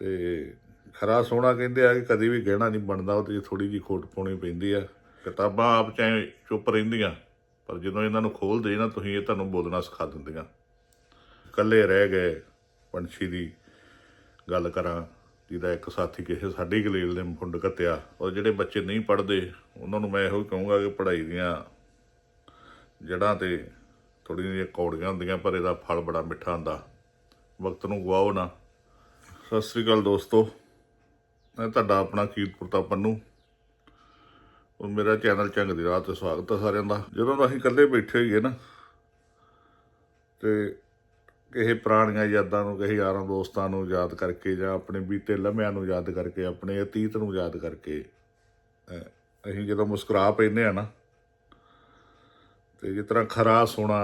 ਤੇ ਖਰਾ ਸੋਹਣਾ ਕਹਿੰਦੇ ਆ ਕਿ ਕਦੀ ਵੀ ਗਹਿਣਾ ਨਹੀਂ ਬਣਦਾ ਉਹ ਤੇ ਥੋੜੀ ਜਿਹੀ ਖੋਟ ਪਾਉਣੀ ਪੈਂਦੀ ਆ। ਕਿਤਾਬਾਂ ਆਪ ਚਾਹੇ ਚੁੱਪ ਰਹਿੰਦੀਆਂ, ਪਰ ਜਦੋਂ ਇਹਨਾਂ ਨੂੰ ਖੋਲਦੇ ਨਾ, ਤੁਸੀਂ ਇਹ ਤੁਹਾਨੂੰ ਬੋਲਣਾ ਸਿਖਾ ਦਿੰਦੀਆਂ। ਇਕੱਲੇ ਰਹਿ ਗਏ ਪੰਛੀ ਦੀ ਗੱਲ ਕਰਾਂ, ਜਿਹਦਾ ਇੱਕ ਸਾਥੀ ਕਿਸੇ ਸਾਡੀ ਗਲੀਲ ਦੇ ਮੁੰਡ ਕੱਤਿਆ ਔਰ ਜਿਹੜੇ ਬੱਚੇ ਨਹੀਂ ਪੜ੍ਹਦੇ, ਉਹਨਾਂ ਨੂੰ ਮੈਂ ਇਹੋ ਹੀ ਕਹੂੰਗਾ ਕਿ ਪੜ੍ਹਾਈ ਦੀਆਂ ਜੜ੍ਹਾਂ ਤੇ ਥੋੜ੍ਹੀਆਂ ਜਿਹੀਆਂ ਕੌੜੀਆਂ ਹੁੰਦੀਆਂ, ਪਰ ਇਹਦਾ ਫਲ ਬੜਾ ਮਿੱਠਾ ਹੁੰਦਾ। ਵਕਤ ਨੂੰ ਗਵਾਓ ਨਾ। ਸਤਿ ਸ੍ਰੀ ਅਕਾਲ ਦੋਸਤੋ। ਮੈਂ ਤੁਹਾਡਾ ਆਪਣਾ ਕੀਰਤਪੁਰਤਾ ਪੰਨੂ। ਔਰ ਮੇਰਾ ਚੈਨਲ ਚੰਗ ਦੀ ਰਾਹ ਤੇ ਸਵਾਗਤ ਹੈ ਸਾਰਿਆਂ ਦਾ। ਜਦੋਂ ਦਾ ਅਸੀਂ ਇਕੱਲੇ ਬੈਠੇ ਹੋਈਏ ਨਾ, ਤੇ ਕਿਸੇ ਪੁਰਾਣੀਆਂ ਯਾਦਾਂ ਨੂੰ, ਕਿਸੇ ਯਾਰਾਂ ਦੋਸਤਾਂ ਨੂੰ ਯਾਦ ਕਰਕੇ ਜਾਂ ਆਪਣੇ ਬੀਤੇ ਲਮਹਿਆਂ ਨੂੰ ਯਾਦ ਕਰਕੇ, ਆਪਣੇ ਅਤੀਤ ਨੂੰ ਯਾਦ ਕਰਕੇ ਅਸੀਂ ਜਦੋਂ ਮੁਸਕਰਾ ਪੈਂਦੇ ਆ ਨਾ, ਤੇ ਜਿਸ ਤਰ੍ਹਾਂ ਖਰਾ ਸੋਨਾ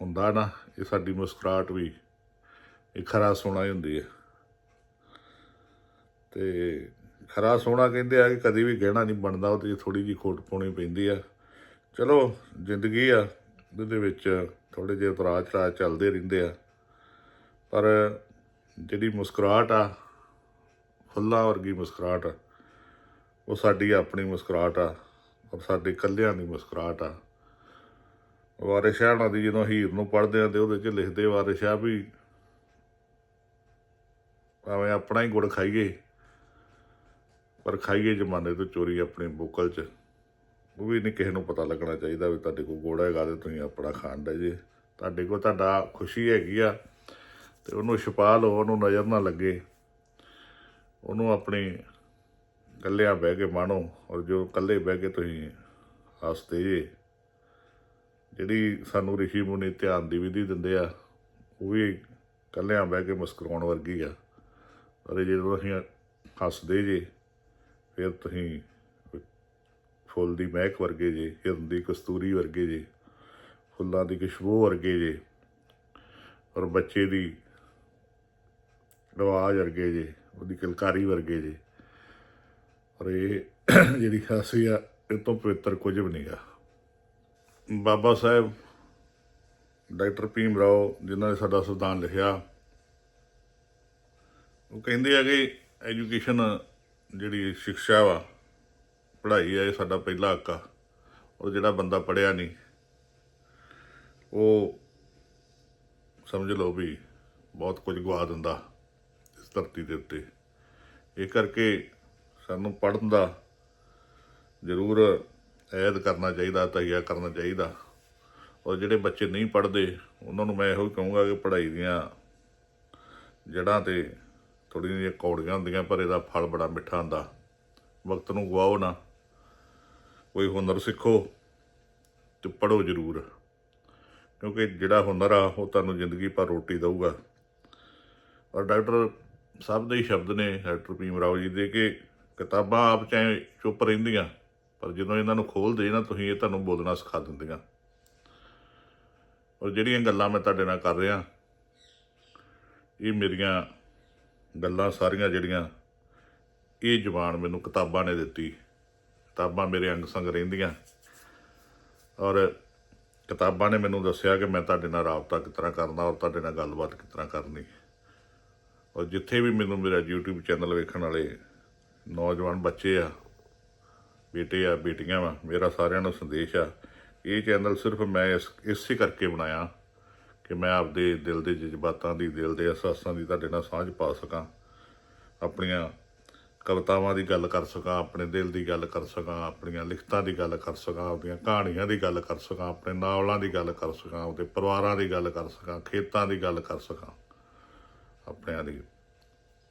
ਹੁੰਦਾ ਨਾ, ਇਹ ਸਾਡੀ ਮੁਸਕਰਾਹਟ ਵੀ ਇਹ ਖਰਾ ਸੋਨਾ ਹੀ ਹੁੰਦੀ ਹੈ। ਤੇ ਖਰਾ ਸੋਨਾ ਕਹਿੰਦੇ ਆ ਕਿ ਕਦੀ ਵੀ ਗਹਿਣਾ ਨਹੀਂ ਬਣਦਾ ਉਹ ਤੇ ਥੋੜੀ ਜਿਹੀ ਖੋਟ ਪਾਉਣੀ ਪੈਂਦੀ ਆ। ਚਲੋ, ਜ਼ਿੰਦਗੀ ਆ, ਉਹਦੇ ਵਿੱਚ ਥੋੜੇ ਜਿਹੇ ਉਤਰਾਅ ਚੜਾਅ ਚੱਲਦੇ ਰਹਿੰਦੇ ਆ। ਪਰ ਜਿਹੜੀ ਮੁਸਕਰਾਹਟ ਆ, ਫੁੱਲਾਂ ਵਰਗੀ ਮੁਸਕਰਾਹਟ ਉਹ ਸਾਡੀ ਆਪਣੀ ਮੁਸਕਰਾਹਟ ਆ, ਔਰ ਸਾਡੇ ਇਕੱਲਿਆਂ ਦੀ ਮੁਸਕਰਾਹਟ ਆ। ਵਾਰਿਸ ਸ਼ਾਹ ਦੀ ਜਦੋਂ ਹੀਰ ਨੂੰ ਪੜ੍ਹਦੇ ਆ ਤੇ ਉਹਦੇ 'ਚ ਲਿਖਦੇ ਵਾਰਿਸ ਸ਼ਾਹ ਵੀ ਭਾਵੇਂ ਆਪਣਾ ਹੀ ਗੁੜ ਖਾਈਏ। ਪਰ ਖਾਈਏ ਜਮਾਨੇ ਤੋਂ ਚੋਰੀ ਆਪਣੇ ਬੋਕਲ 'ਚ। ਉਹ ਵੀ ਨਹੀਂ ਕਿਸੇ ਨੂੰ ਪਤਾ ਲੱਗਣਾ ਚਾਹੀਦਾ ਵੀ ਤੁਹਾਡੇ ਕੋਲ ਗੁੜ ਹੈਗਾ ਤੇ ਤੁਸੀਂ ਆਪਣਾ ਖਾਣ ਦਾ ਜੇ। ਤੁਹਾਡੇ ਕੋਲ ਤੁਹਾਡਾ ਖੁਸ਼ੀ ਹੈਗੀ ਆ ਤੇ ਉਹਨੂੰ ਛਪਾ ਲਓ, ਉਹਨੂੰ ਨਜ਼ਰ ਨਾ ਲੱਗੇ। ਉਹਨੂੰ ਆਪਣੀ ਇਕੱਲਿਆਂ ਬਹਿ ਕੇ ਮਾਣੋ ਔਰ ਜੋ ਇਕੱਲੇ ਬਹਿ ਕੇ ਤੁਸੀਂ ਹੱਸਦੇ ਜੇ। ਜਿਹੜੀ ਸਾਨੂੰ ਰਿਸ਼ੀ ਮੁਨੀ ਧਿਆਨ ਦੀ ਵਿਧੀ ਦਿੰਦੇ ਆ, ਉਹ ਵੀ ਇਕੱਲਿਆਂ ਬਹਿ ਕੇ ਮੁਸਕਰਾਉਣ ਵਰਗੀ ਆ। ਔਰ ਜਦੋਂ ਅਸੀਂ ਹੱਸਦੇ ਜੇ, ਫਿਰ ਤੁਸੀਂ ਫੁੱਲ ਦੀ ਮਹਿਕ ਵਰਗੇ ਜੇ, ਹਿਰਨ ਦੀ ਕਸਤੂਰੀ ਵਰਗੇ ਜੇ, ਫੁੱਲਾਂ ਦੀ ਖੁਸ਼ਬੂ ਵਰਗੇ ਜੇ, ਔਰ ਬੱਚੇ ਦੀ ਆਵਾਜ਼ ਵਰਗੇ ਜੇ, ਉਹਦੀ ਕਲਕਾਰੀ ਵਰਗੇ ਜੇ, ਔਰ ਇਹ ਜਿਹੜੀ ਹਾਸੀ ਆ, ਇਹ ਤੋਂ ਪਵਿੱਤਰ ਕੁਝ ਵੀ ਨਹੀਂਗਾ ਬਾਬਾ ਸਾਹਿਬ, ਡਾਕਟਰ ਭੀਮ ਰਾਓ, ਜਿਨ੍ਹਾਂ ਨੇ ਸਾਡਾ ਸੰਵਿਧਾਨ ਲਿਖਿਆ ਉਹ ਕਹਿੰਦੇ ਆ ਕਿ ਐਜੂਕੇਸ਼ਨ ਜਿਹੜੀ ਸਿੱਖਿਆ ਵਾ, ਪੜ੍ਹਾਈ ਆ, ਇਹ ਸਾਡਾ ਪਹਿਲਾ ਹੱਕ ਆ। ਔਰ ਜਿਹੜਾ ਬੰਦਾ ਪੜ੍ਹਿਆ ਨਹੀਂ, ਉਹ ਸਮਝ ਲਓ ਵੀ ਬਹੁਤ ਕੁਝ ਗਵਾ ਦਿੰਦਾ ਇਸ ਧਰਤੀ ਦੇ ਉੱਤੇ। ਇਹ ਕਰਕੇ ਸਾਨੂੰ ਪੜ੍ਹਨ ਦਾ ਜ਼ਰੂਰ ਐਦ ਕਰਨਾ ਚਾਹੀਦਾ ਤਹੀਆ ਕਰਨਾ ਚਾਹੀਦਾ। ਔਰ ਜਿਹੜੇ ਬੱਚੇ ਨਹੀਂ ਪੜ੍ਹਦੇ, ਉਹਨਾਂ ਨੂੰ ਮੈਂ ਇਹੋ ਹੀ ਕਹੂੰਗਾ ਕਿ ਪੜ੍ਹਾਈ ਦੀਆਂ ਜੜ੍ਹਾਂ ਤੇ ਥੋੜ੍ਹੀਆਂ ਜਿਹੀਆਂ ਕੌੜੀਆਂ ਹੁੰਦੀਆਂ, ਪਰ ਇਹਦਾ ਫਲ ਬੜਾ ਮਿੱਠਾ ਹੁੰਦਾ। ਵਕਤ ਨੂੰ ਗਵਾਓ ਨਾ। ਕੋਈ ਹੁਨਰ ਸਿੱਖੋ, ਤੇ ਪੜੋ ਜ਼ਰੂਰ। ਕਿਉਂਕਿ ਜਿਹੜਾ ਹੁਨਰ ਆ, ਉਹ ਤੁਹਾਨੂੰ ਜ਼ਿੰਦਗੀ ਭਰ ਰੋਟੀ ਦਊਗਾ। ਔਰ ਡਾਕਟਰ ਸਾਹਿਬ ਦੇ ਹੀ ਸ਼ਬਦ ਨੇ, ਡਾਕਟਰ ਭੀਮ ਰਾਓ ਜੀ ਦੇ, ਕਿ ਕਿਤਾਬਾਂ ਆਪ ਚਾਹੇ ਚੁੱਪ ਰਹਿੰਦੀਆਂ, ਪਰ ਜਦੋਂ ਇਹਨਾਂ ਨੂੰ ਖੋਲਦੇ ਨਾ, ਤੁਸੀਂ ਇਹ ਤੁਹਾਨੂੰ ਬੋਲਣਾ ਸਿਖਾ ਦਿੰਦੀਆਂ। ਔਰ ਜਿਹੜੀਆਂ ਗੱਲਾਂ ਮੈਂ ਤੁਹਾਡੇ ਨਾਲ ਕਰ ਰਿਹਾ, ਇਹ ਮੇਰੀਆਂ ਗੱਲਾਂ ਸਾਰੀਆਂ ਜਿਹੜੀਆਂ ਇਹ ਜ਼ੁਬਾਨ ਮੈਨੂੰ ਕਿਤਾਬਾਂ ਨੇ ਦਿੱਤੀ। ਕਿਤਾਬਾਂ ਮੇਰੇ ਅੰਗ ਸੰਗ ਰਹਿੰਦੀਆਂ। ਔਰ ਕਿਤਾਬਾਂ ਨੇ ਮੈਨੂੰ ਦੱਸਿਆ ਕਿ ਮੈਂ ਤੁਹਾਡੇ ਨਾਲ ਰਾਬਤਾ ਕਿਸ ਤਰ੍ਹਾਂ ਕਰਨਾ ਔਰ ਤੁਹਾਡੇ ਨਾਲ ਗੱਲਬਾਤ ਕਿਸ ਤਰ੍ਹਾਂ ਕਰਨੀ। ਔਰ ਜਿੱਥੇ ਵੀ ਮੈਨੂੰ ਮੇਰਾ YouTube ਚੈਨਲ ਵੇਖਣ ਵਾਲੇ ਨੌਜਵਾਨ ਬੱਚੇ ਆ, ਬੇਟੇ ਆ, ਬੇਟੀਆਂ ਵਾ, ਮੇਰਾ ਸਾਰਿਆਂ ਨੂੰ ਸੰਦੇਸ਼ ਆ, ਇਹ ਚੈਨਲ ਸਿਰਫ ਮੈਂ ਇਸ ਇਸੇ ਕਰਕੇ ਬਣਾਇਆ ਕਿ ਮੈਂ ਆਪਦੇ ਦਿਲ ਦੇ ਜਜ਼ਬਾਤਾਂ ਦੀ, ਦਿਲ ਦੇ ਅਹਿਸਾਸਾਂ ਦੀ ਤੁਹਾਡੇ ਨਾਲ ਸਾਂਝ ਪਾ ਸਕਾਂ, ਆਪਣੀਆਂ ਕਵਿਤਾਵਾਂ ਦੀ ਗੱਲ ਕਰ ਸਕਾਂ, ਆਪਣੇ ਦਿਲ ਦੀ ਗੱਲ ਕਰ ਸਕਾਂ, ਆਪਣੀਆਂ ਲਿਖਤਾਂ ਦੀ ਗੱਲ ਕਰ ਸਕਾਂ, ਆਪਣੀਆਂ ਕਹਾਣੀਆਂ ਦੀ ਗੱਲ ਕਰ ਸਕਾਂ, ਆਪਣੇ ਨਾਵਲਾਂ ਦੀ ਗੱਲ ਕਰ ਸਕਾਂ ਆਪਣੇ ਪਰਿਵਾਰਾਂ ਦੀ ਗੱਲ ਕਰ ਸਕਾਂ, ਖੇਤਾਂ ਦੀ ਗੱਲ ਕਰ ਸਕਾਂ, ਆਪਣਿਆਂ ਦੀ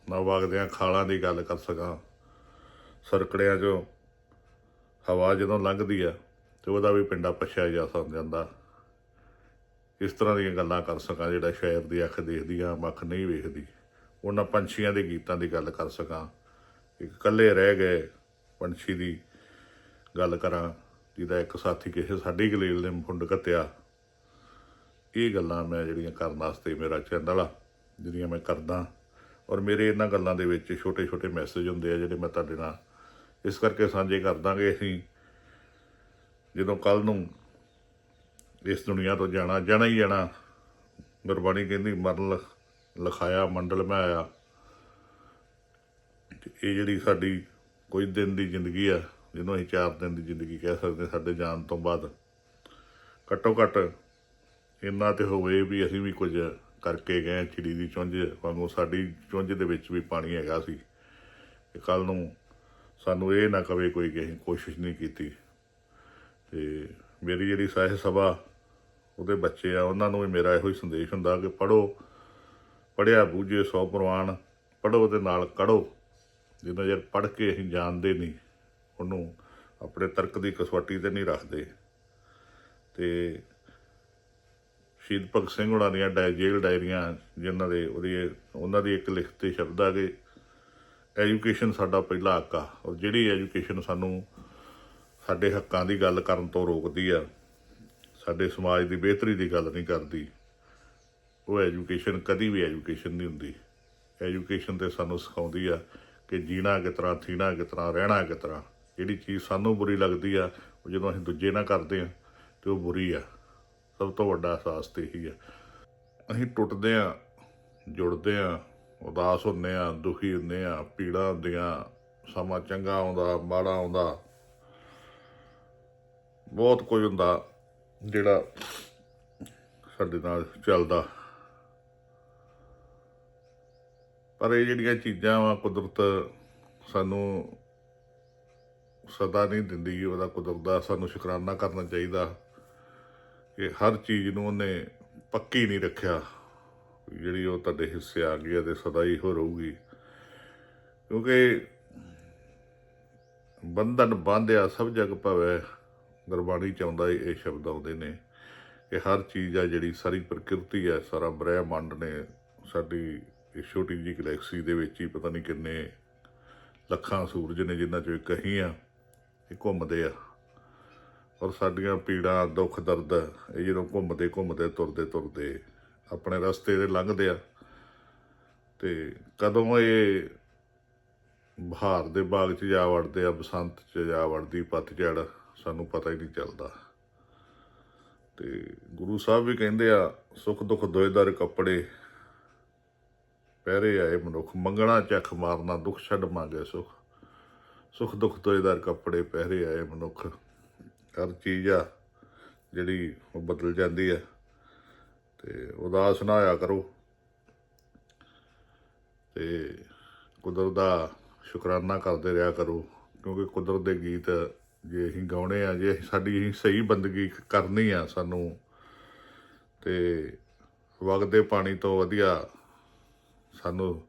ਨਾ ਵਗਦਿਆਂ ਖਾਲਾਂ ਦੀ ਗੱਲ ਕਰ ਸਕਾਂ, ਸਰਕੜਿਆਂ 'ਚੋਂ ਹਵਾ ਜਦੋਂ ਲੰਘਦੀ ਆ ਤੇ ਉਹਦਾ ਵੀ ਪਿੰਡਾ ਪਛਿਆ ਜਾ ਸਕ ਜਾਂਦਾ ਇਸ ਤਰ੍ਹਾਂ ਦੀਆਂ ਗੱਲਾਂ ਕਰ ਸਕਾਂ, ਜਿਹੜਾ ਸ਼ਾਇਰ ਦੀ ਅੱਖ ਦੇਖਦੀ ਆ ਮੱਖ ਨਹੀਂ ਵੇਖਦੀ। ਉਹਨਾਂ ਪੰਛੀਆਂ ਦੇ ਗੀਤਾਂ ਦੀ ਗੱਲ ਕਰ ਸਕਾਂ। ਇੱਕ ਇਕੱਲੇ ਰਹਿ ਗਏ ਪੰਛੀ ਦੀ ਗੱਲ ਕਰਾਂ, ਜਿਹਦਾ ਇੱਕ ਸਾਥੀ ਕਿਸੇ ਸਾਡੀ ਗਲੀਲ ਨੇ ਮੁੰਡ ਕੱਤਿਆ। ਇਹ ਗੱਲਾਂ ਮੈਂ ਜਿਹੜੀਆਂ ਕਰਨ ਵਾਸਤੇ ਮੇਰਾ ਚੈਨਲ ਆ, ਜਿਹੜੀਆਂ ਮੈਂ ਕਰਦਾ। ਔਰ ਮੇਰੇ ਇਹਨਾਂ ਗੱਲਾਂ ਦੇ ਵਿੱਚ ਛੋਟੇ ਛੋਟੇ ਮੈਸੇਜ ਹੁੰਦੇ ਆ, ਜਿਹੜੇ ਮੈਂ ਤੁਹਾਡੇ ਨਾਲ ਇਸ ਕਰਕੇ ਸਾਂਝੇ ਕਰ ਦਾਂਗੇ ਅਸੀਂ ਜਦੋਂ ਕੱਲ ਨੂੰ ਇਸ ਦੁਨੀਆ ਤੋਂ ਜਾਣਾ ਜਾਣਾ ਹੀ ਜਾਣਾ। ਗੁਰਬਾਣੀ ਕਹਿੰਦੀ, ਮਰਨ ਲਿਖ- ਲਿਖਾਇਆ, ਮੰਡਲ ਮੈਂ ਆਇਆ ਇਹ ਜਿਹੜੀ ਸਾਡੀ ਕੁਝ ਦਿਨ ਦੀ ਜ਼ਿੰਦਗੀ ਆ, ਜਿਹਨੂੰ ਅਸੀਂ ਚਾਰ ਦਿਨ ਦੀ ਜ਼ਿੰਦਗੀ ਕਹਿ ਸਕਦੇ ਹਾਂ, ਸਾਡੇ ਜਾਣ ਤੋਂ ਬਾਅਦ। ਘੱਟੋ ਘੱਟ ਇੰਨਾ ਤੇ ਹੋਵੇ ਵੀ ਅਸੀਂ ਵੀ ਕੁਝ ਕਰਕੇ ਗਏ ਚਿੜੀ ਦੀ ਚੁੰਝ। ਵਾਂਗੂ ਸਾਡੀ ਚੁੰਝ ਦੇ ਵਿੱਚ ਵੀ ਪਾਣੀ ਹੈਗਾ ਸੀ। ਤੇ ਕੱਲ ਨੂੰ ਸਾਨੂੰ ਇਹ ਨਾ ਕਵੇ ਕੋਈ ਕਿ ਅਸੀਂ ਕੋਸ਼ਿਸ਼ ਨਹੀਂ ਕੀਤੀ। ਤੇ ਮੇਰੀ ਜਿਹੜੀ ਸਾਹਿਤ ਸਭਾ ਉਹਦੇ ਬੱਚੇ ਆ, ਉਹਨਾਂ ਨੂੰ ਵੀ ਮੇਰਾ ਇਹੋ ਹੀ ਸੰਦੇਸ਼ ਹੁੰਦਾ ਕਿ ਪੜੋ ਪੜਿਆ ਬੂਝੇ ਸੌ ਪ੍ਰਵਾਨ ਪੜੋ ਦੇ ਨਾਲ ਕੜੋ। ਜਿੰਨਾ ਚਿਰ ਪੜ ਕੇ ਅਸੀਂ ਜਾਣਦੇ ਨਹੀਂ, ਉਹਨੂੰ ਆਪਣੇ ਤਰਕ ਦੀ ਕਸਵੱਟੀ ਤੇ ਨਹੀਂ ਰੱਖਦੇ। ਤੇ ਸ਼ਹੀਦ ਭਗਤ ਸਿੰਘ ਹੋਣਾ ਦੀਆਂ ਡਾਇ, ਜੇਲ੍ਹ ਡਾਇਰੀਆਂ ਜਿਨ੍ਹਾਂ ਦੇ ਉਹਦੀ ਉਹਨਾਂ ਦੀ ਇੱਕ ਲਿਖਤੀ ਸ਼ਬਦ ਆ ਕਿ ਐਜੂਕੇਸ਼ਨ ਸਾਡਾ ਪਹਿਲਾ ਹੱਕ ਆ। ਔਰ ਜਿਹੜੀ ਐਜੂਕੇਸ਼ਨ ਸਾਨੂੰ ਸਾਡੇ ਹੱਕਾਂ ਦੀ ਗੱਲ ਕਰਨ ਤੋਂ ਰੋਕਦੀ ਆ ਸਾਡੇ ਸਮਾਜ ਦੀ ਬਿਹਤਰੀ ਦੀ ਗੱਲ ਨਹੀਂ ਕਰਦੀ। ਉਹ ਐਜੂਕੇਸ਼ਨ, ਕਦੀ ਵੀ ਐਜੂਕੇਸ਼ਨ ਨਹੀਂ ਹੁੰਦੀ। ਐਜੂਕੇਸ਼ਨ ਤੇ ਸਾਨੂੰ ਸਿਖਾਉਂਦੀ ਆ ਕਿ ਜੀਣਾ ਕਿਸ ਤਰ੍ਹਾਂ, ਥੀਣਾ ਕਿਸ ਤਰ੍ਹਾਂ, ਰਹਿਣਾ ਕਿਸ ਤਰ੍ਹਾਂ। ਜਿਹੜੀ ਚੀਜ਼ ਸਾਨੂੰ ਬੁਰੀ ਲੱਗਦੀ ਆ, ਉਹ ਜਦੋਂ ਅਸੀਂ ਦੂਜੇ ਨਾਲ ਕਰਦੇ ਆ, ਤੇ ਉਹ ਬੁਰੀ ਆ। ਸਭ ਤੋਂ ਵੱਡਾ ਅਹਿਸਾਸ ਤੇ ਇਹੀ ਆ। ਅਸੀਂ ਟੁੱਟਦੇ ਆ, ਜੁੜਦੇ ਆ, ਉਦਾਸ ਹੁੰਦੇ ਆ, ਦੁਖੀ ਹੁੰਦੇ ਆ, ਪੀੜਾ ਹੁੰਦੀਆਂ, ਸਮਾਂ ਚੰਗਾ ਆਉਂਦਾ, ਮਾੜਾ ਆਉਂਦਾ। ਬਹੁਤ ਕੁਝ ਹੁੰਦਾ। ਜਿਹੜਾ ਸਾਡੇ ਨਾਲ ਚੱਲਦਾ। ਪਰ ਇਹ ਜਿਹੜੀਆਂ ਚੀਜ਼ਾਂ ਵਾ ਕੁਦਰਤ ਸਾਨੂੰ ਸਦਾ ਨਹੀਂ ਦਿੰਦੀ, ਉਹਦਾ ਕੁਦਰਤ ਦਾ ਸਾਨੂੰ ਸ਼ੁਕਰਾਨਾ ਕਰਨਾ ਚਾਹੀਦਾ। ਕਿ ਹਰ ਚੀਜ਼ ਨੂੰ ਉਹਨੇ ਪੱਕੀ ਨਹੀਂ ਰੱਖਿਆ। ਜਿਹੜੀ ਉਹ ਤੁਹਾਡੇ ਹਿੱਸੇ ਆ ਗਈ ਹੈ ਤੇ ਸਦਾ ਹੀ ਹੋ ਰਹੂਗੀ। ਕਿਉਂਕਿ ਬੰਧਨ ਬਾਂਧਿਆ ਸਭ ਜਗ ਭਵੈ। ਗੁਰਬਾਣੀ ਚ ਆਉਂਦਾ ਇਹ ਸ਼ਬਦ ਆਉਂਦੇ ਨੇ ਕਿ ਹਰ ਚੀਜ਼ ਆ ਜਿਹੜੀ ਸਾਰੀ ਪ੍ਰਕਿਰਤੀ ਆ, ਸਾਰਾ ਬ੍ਰਹਿਮੰਡ ਨੇ ਸਾਡੀ ਇਹ ਛੋਟੀ ਜਿਹੀ ਗੈਲੈਕਸੀ ਦੇ ਵਿੱਚ ਹੀ ਪਤਾ ਨਹੀਂ ਕਿੰਨੇ ਲੱਖਾਂ ਸੂਰਜ ਨੇ ਜਿਨ੍ਹਾਂ ਚੋਂ ਇੱਕ ਅਸੀਂ ਆ, ਇਹ ਘੁੰਮਦੇ ਆ। ਔਰ ਸਾਡੀਆਂ ਪੀੜਾਂ, ਦੁੱਖ, ਦਰਦ, ਇਹ ਜਦੋਂ ਘੁੰਮਦੇ ਘੁੰਮਦੇ, ਤੁਰਦੇ ਤੁਰਦੇ ਆਪਣੇ ਰਸਤੇ ਦੇ ਲੰਘਦੇ ਆ ਤੇ ਕਦੋਂ ਇਹ ਬਹਾਰ ਦੇ ਬਾਗ 'ਚ ਜਾ ਵੜਦੇ ਆ, ਬਸੰਤ 'ਚ ਜਾ ਵੜਦੀ, ਪਤਝੜ ਸਾਨੂੰ ਪਤਾ ਹੀ ਨਹੀਂ ਚੱਲਦਾ। ਤੇ ਗੁਰੂ ਸਾਹਿਬ ਵੀ ਕਹਿੰਦੇ ਆ, ਸੁੱਖ ਦੁੱਖ ਦੋਇਦਰ ਕੱਪੜੇ, ਪਹਿਰੇ ਆਏ ਮਨੁੱਖ, ਮੰਗਣਾ ਚੱਖ ਮਾਰਨਾ ਦੁੱਖ, ਛੱਡ ਮੰਗੇ ਸੁਖ। ਸੁਖ ਦੁੱਖ ਦੋਇਦਰ ਕੱਪੜੇ, ਪਹਿਰੇ ਆਏ ਮਨੁੱਖ। ਹਰ ਚੀਜ਼ ਆ ਜਿਹੜੀ ਉਹ ਬਦਲ ਜਾਂਦੀ ਆ। ਤੇ ਉਦਾਸ ਨਾ ਹੋਇਆ ਕਰੋ। ਤੇ ਕੁਦਰਤ ਦਾ ਸ਼ੁਕਰਾਨਾ ਕਰਦੇ ਰਿਹਾ ਕਰੋ, ਕਿਉਂਕਿ ਕੁਦਰਤ ਦੇ ਗੀਤ ਜੇ ਅਸੀਂ ਗਾਉਣੇ ਆ, ਜੇ ਸਾਡੀ ਅਸੀਂ ਸਹੀ ਬੰਦਗੀ ਕਰਨੀ ਆ ਸਾਨੂੰ, ਤੇ ਵਗਦੇ ਪਾਣੀ ਤੋਂ ਵਧੀਆ ਸਾਨੂੰ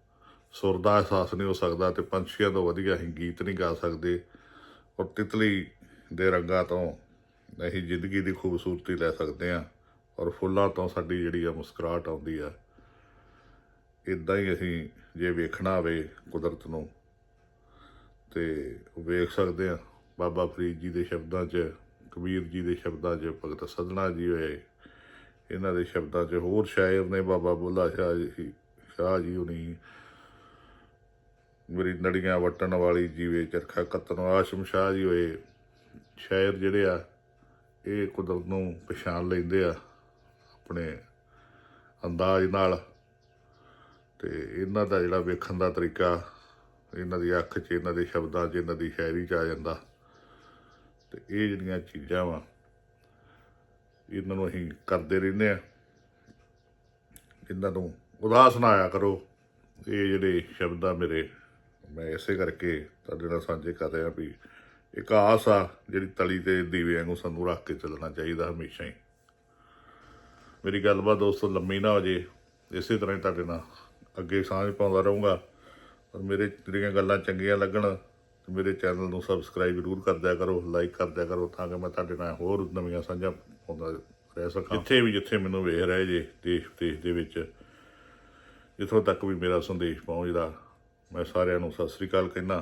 ਸੁਰ ਦਾ ਅਹਿਸਾਸ ਨਹੀਂ ਹੋ ਸਕਦਾ ਤੇ ਪੰਛੀਆਂ ਤੋਂ ਵਧੀਆ ਅਸੀਂ ਗੀਤ ਨਹੀਂ ਗਾ ਸਕਦੇ। ਔਰ ਤਿਤਲੀ ਦੇ ਰੰਗਾਂ ਤੋਂ ਅਸੀਂ ਜ਼ਿੰਦਗੀ ਦੀ ਖੂਬਸੂਰਤੀ ਲੈ ਸਕਦੇ ਹਾਂ ਔਰ ਫੁੱਲਾਂ ਤੋਂ ਸਾਡੀ ਜਿਹੜੀ ਆ ਮੁਸਕਰਾਹਟ ਆਉਂਦੀ ਆ ਇਦਾਂ ਹੀ ਅਸੀਂ ਜੇ ਵੇਖਣਾ ਹੋਵੇ ਕੁਦਰਤ ਨੂੰ, ਤੇ ਵੇਖ ਸਕਦੇ ਆ। ਬਾਬਾ ਫਰੀਦ ਜੀ ਦੇ ਸ਼ਬਦਾਂ 'ਚ, ਕਬੀਰ ਜੀ ਦੇ ਸ਼ਬਦਾਂ 'ਚ, ਭਗਤ ਸਦਨਾ ਜੀ ਹੋਏ, ਇਹਨਾਂ ਦੇ ਸ਼ਬਦਾਂ 'ਚ ਹੋਰ ਸ਼ਾਇਰ ਨੇ ਬਾਬਾ ਬੁੱਲਾ ਸ਼ਾਹ ਜੀ ਸ਼ਾਹ ਜੀ ਹੁਣੀ। ਮੇਰੀ ਨੜੀਆਂ ਵਟਣ ਵਾਲੀ ਜੀਵੇ ਚਰਖਾ ਕੱਤਨ ਆਸ਼ਮ ਸ਼ਾਹ ਜੀ ਹੋਏ, ਸ਼ਾਇਰ ਜਿਹੜੇ ਆ, ਇਹ ਕੁਦਰਤ ਨੂੰ ਪਛਾਣ ਲੈਂਦੇ ਆ, ਆਪਣੇ ਅੰਦਾਜ਼ ਨਾਲ। ਤੇ ਇਹਨਾਂ ਦਾ ਜਿਹੜਾ ਵੇਖਣ ਦਾ ਤਰੀਕਾ, ਇਹਨਾਂ ਦੀ ਅੱਖ 'ਚ, ਇਹਨਾਂ ਦੇ ਸ਼ਬਦਾਂ 'ਚ, ਇਹਨਾਂ ਦੀ ਸ਼ਾਇਰੀ 'ਚ ਆ ਜਾਂਦਾ। ਤੇ ਇਹ ਜਿਹੜੀਆਂ ਚੀਜ਼ਾਂ ਵਾ, ਇਹਨਾਂ ਨੂੰ ਅਸੀਂ ਕਰਦੇ ਰਹਿੰਦੇ ਆ ਇਹਨਾਂ ਨੂੰ ਉਦਾਸ ਨਾ ਆਇਆ ਕਰੋ। ਇਹ ਜਿਹੜੇ ਸ਼ਬਦ ਆ ਮੇਰੇ, ਮੈਂ ਇਸੇ ਕਰਕੇ ਤੁਹਾਡੇ ਨਾਲ ਸਾਂਝੇ ਕਰ ਰਿਹਾ ਵੀ ਇੱਕ ਆਸ ਆ, ਜਿਹੜੀ ਤਲੀ ਤੇ ਦੀਵੇ ਵਾਂਗੂ ਸਾਨੂੰ ਰੱਖ ਕੇ ਚੱਲਣਾ ਚਾਹੀਦਾ ਹਮੇਸ਼ਾ ਹੀ। ਮੇਰੀ ਗੱਲਬਾਤ ਦੋਸਤੋ ਲੰਮੀ ਨਾ ਹੋ ਜੇ, ਇਸੇ ਤਰ੍ਹਾਂ ਹੀ ਤੁਹਾਡੇ ਨਾਲ ਅੱਗੇ ਸਾਂਝ ਪਾਉਂਦਾ ਰਹੂੰਗਾ। ਔਰ ਮੇਰੇ ਜਿਹੜੀਆਂ ਗੱਲਾਂ ਚੰਗੀਆਂ ਲੱਗਣ ਮੇਰੇ ਚੈਨਲ ਨੂੰ ਸਬਸਕ੍ਰਾਈਬ ਜ਼ਰੂਰ ਕਰ ਦਿਆ ਕਰੋ ਲਾਈਕ ਕਰ ਦਿਆ ਕਰੋ, ਤਾਂ ਕਿ ਮੈਂ ਤੁਹਾਡੇ ਨਾਲ ਹੋਰ ਨਵੀਆਂ ਸਾਂਝਾਂ ਪਾਉਂਦਾ ਰਹਿ ਸਕਾਂ। ਜਿੱਥੇ ਵੀ ਜਿੱਥੇ ਮੈਨੂੰ ਵੇਖ ਰਹੇ ਜੇ ਦੇਸ਼ ਵਿਦੇਸ਼ ਦੇ ਵਿੱਚ, ਜਿੱਥੋਂ ਤੱਕ ਵੀ ਮੇਰਾ ਸੰਦੇਸ਼ ਪਹੁੰਚਦਾ, ਮੈਂ ਸਾਰਿਆਂ ਨੂੰ ਸਤਿ ਸ੍ਰੀ ਅਕਾਲ ਕਹਿੰਦਾ।